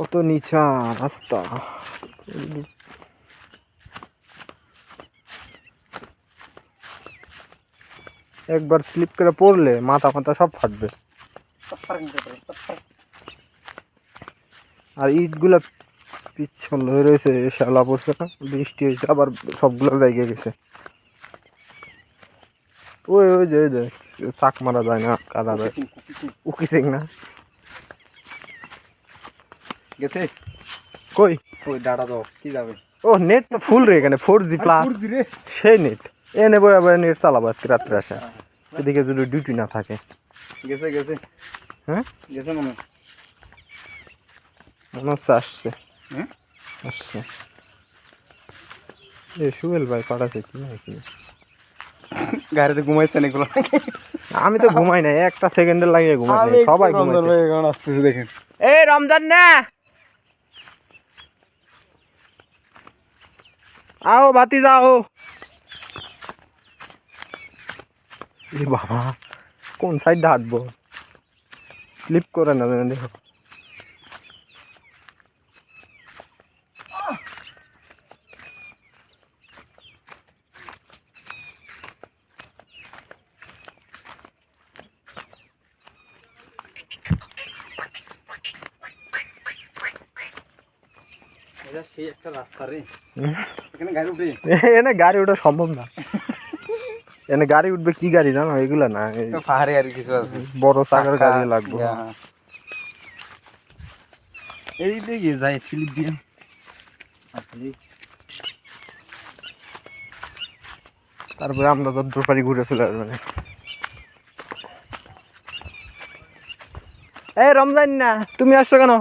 কত নিচা রাস্তা। একবার স্লিপ করে পড়লে মাথা মাথা সব ফাটবে। আর ইটগুলা পিছল হয়ে রয়েছে শ্যাওলা পড়ছে না বৃষ্টি হয়েছে আবার সবগুলো জায়গায় গেছে। ওই ওই যে ওই যে চাক মারা যায় না কাদা যায় উকিসিং না। গেছে? কই? ওই ডাটা দাও কি যাবে? ও নেট তো ফুল রে এখানে ফোর জি প্লাস রে? সেই নেট এ নেব এবার নেট চালাবো আজকে রাত্রে আসা। এদিকে যদি ডিউটি না থাকে। গেছে গেছে। হ্যাঁ? গেছে মনে মনে হচ্ছে আসছে। হ্যাঁ? আসছে। এ সুয়েল ভাই পাঠাচ্ছে কি না কি? গাড়িতে ঘুমাইছেন এগুলো আমি তো ঘুমাই না একটা সেকেন্ডের লাগিয়ে ঘুমাই সবাই এখন আসতেছে দেখেন। এই রমজান না! আও বাতি যাও এ বাবা কোন সাইড হাঁটবো স্লিপ করে না যেন দেখো এনে গাড়ি ওঠা সম্ভব না। এনে গাড়ি উঠবে কি গাড়ি জানো? এগুলা না এই পাহাড়ে আর কিছু আছে। বড় চাকার গাড়ি লাগবে। এই দিকে যাই স্লিপ দিয়ে। তারপরে আমরা যত পারি ঘুরে চলে আসব না। এই রমজান না তুমি আসছো কেন?